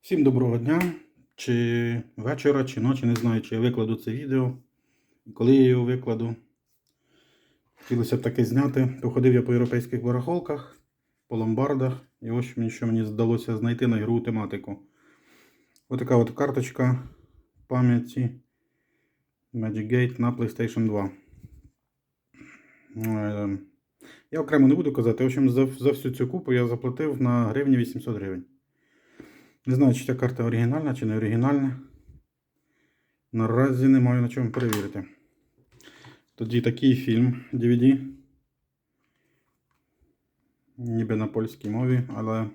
Всім доброго дня, чи вечора, чи ночі, не знаю, чи я викладу це відео. Коли я його викладу, хотілося б таке зняти. Походив я по європейських барахолках, по ломбардах, і ось мені що мені вдалося знайти на ігрову тематику. Ось така от карточка пам'яті Magic Gate на PlayStation 2. Е, Я окремо не буду казати. В общем, за, за всю цю купу я заплатив на гривні 800 гривень. Не знаю, чи ця карта оригінальна, чи не оригінальна. Наразі не маю на чому перевірити. Тоді такий фільм DVD. Ніби на польській мові, але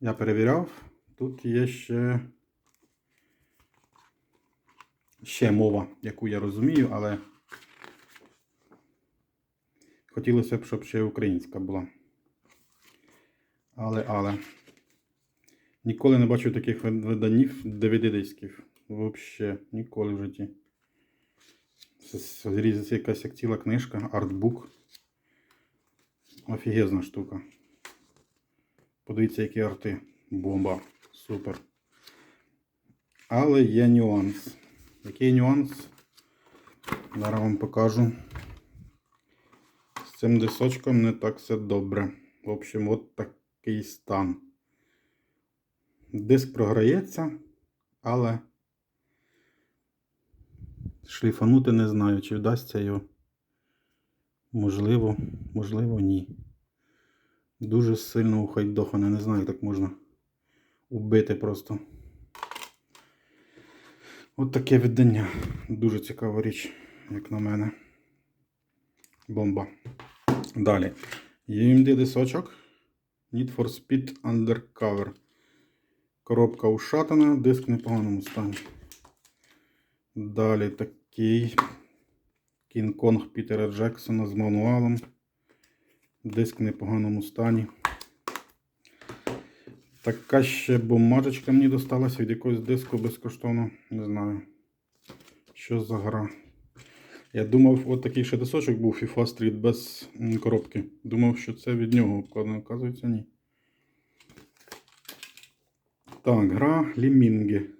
я перевіряв. Тут є ще. Ще мова, яку я розумію, але хотілося б, щоб ще українська була. Але, але. Ніколи не бачив таких виданів DVD-дисків. Взагалі, ніколи в житті. Зрізається якась як ціла книжка, артбук. Офігезна штука. Подивіться, які арти. Бомба. Супер. Але є нюанс. Який нюанс? Зараз вам покажу. З цим дисочком не так все добре. В общем, от такий стан. Диск програється, але шліфанути не знаю, чи вдасться його. Можливо, можливо, ні. Дуже сильно ухайдохане, не знаю, так можна убити просто. От таке видання. Дуже цікава річ, як на мене. Бомба. Далі. UMD дисочок. Need for Speed Undercover. Коробка ушатана, диск в непоганому стані. Далі такий Кінг-Конг Пітера Джексона з мануалом. Диск в непоганому стані. Така ще бумажечка мені досталася від якогось диску безкоштовно. Не знаю. Що за гра. Я думав, от такий ще дисочок був FIFA Street без коробки. Думав, що це від нього обкладено. Оказується, ні. Так, гра Лімінги.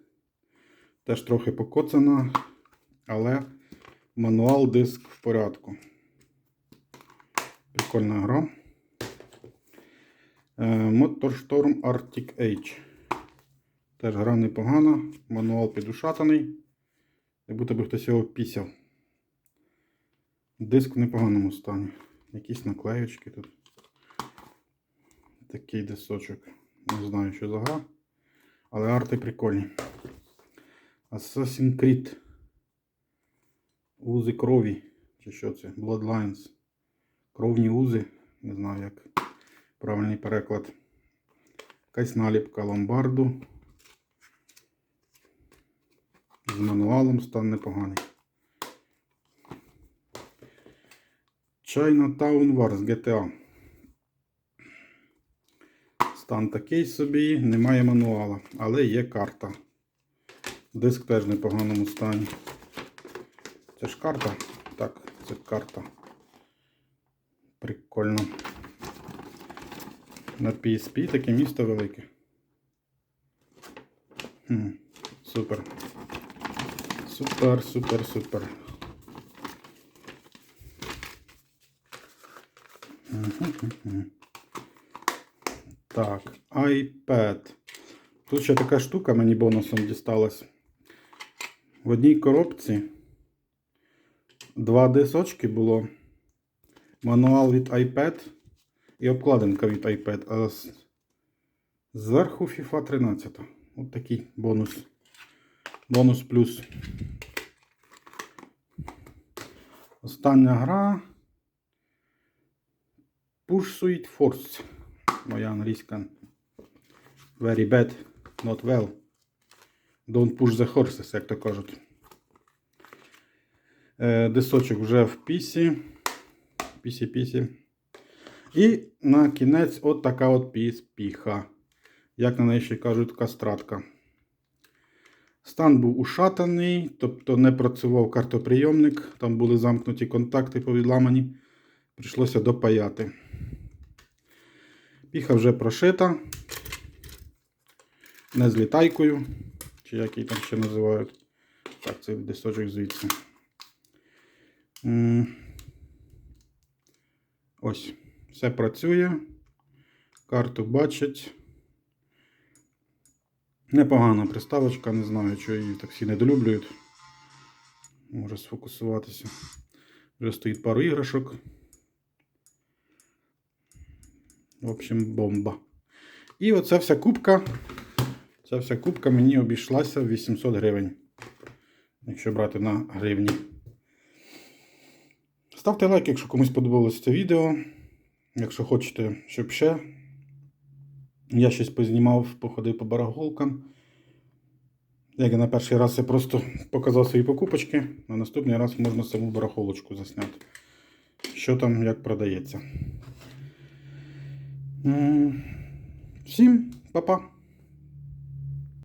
Теж трохи покоцана, але мануал диск в порядку. Прикольна гра. Е, Motorstorm Arctic Age. Теж гра непогана, мануал підушатаний. Як будто би хтось його пісяв. Диск в непоганому стані. Якісь наклеючки тут. Такий дисочок. Не знаю, що за гра. Але арти прикольні. Assassin's Creed. Узи крові. Чи що це? Bloodlines. Кровні узи. Не знаю, як правильний переклад. Якась наліпка ломбарду. З мануалом стан непоганий. Chinatown Wars GTA. Стан такий собі, немає мануала, але є карта. Диск теж в непоганому стані. Це ж карта? Так, це карта. Прикольно. На PSP таке місто велике. Хм, супер. Супер, супер, супер. Мгм-гм-гм. Так, iPad. Тут ще така штука мені бонусом дісталась. В одній коробці два дисочки було. Мануал від iPad і обкладинка від iPad. А зверху FIFA 13. От такий бонус. Бонус плюс. Остання гра. Push Suit Force. Моя англійська. Very bad, not well. Don't push the horses, як то кажуть. Е, Дисочок вже в пісі. Пісі-пісі. І на кінець от така от піспіха. Як на неї ще кажуть, кастратка. Стан був ушатаний, тобто не працював картоприйомник. Там були замкнуті контакти повідламані. Прийшлося допаяти. Піха вже прошита. не з літайкою, чи як її там ще називають. Так, це дисочок звідси. Ось, все працює. Карту бачить. Непогана приставочка, не знаю, чого її так всі недолюблюють. Може сфокусуватися. Вже стоїть пару іграшок. В общем, бомба. І оця вся кубка. Ця вся кубка мені обійшлася в 800 гривень. Якщо брати на гривні. Ставте лайк, якщо комусь сподобалось це відео. Якщо хочете, щоб ще я щось познімав, походив по барахолкам. Як я на перший раз я просто показав свої покупочки, на наступний раз можна саму барахолочку засняти. Що там, як продається. Всім па-па!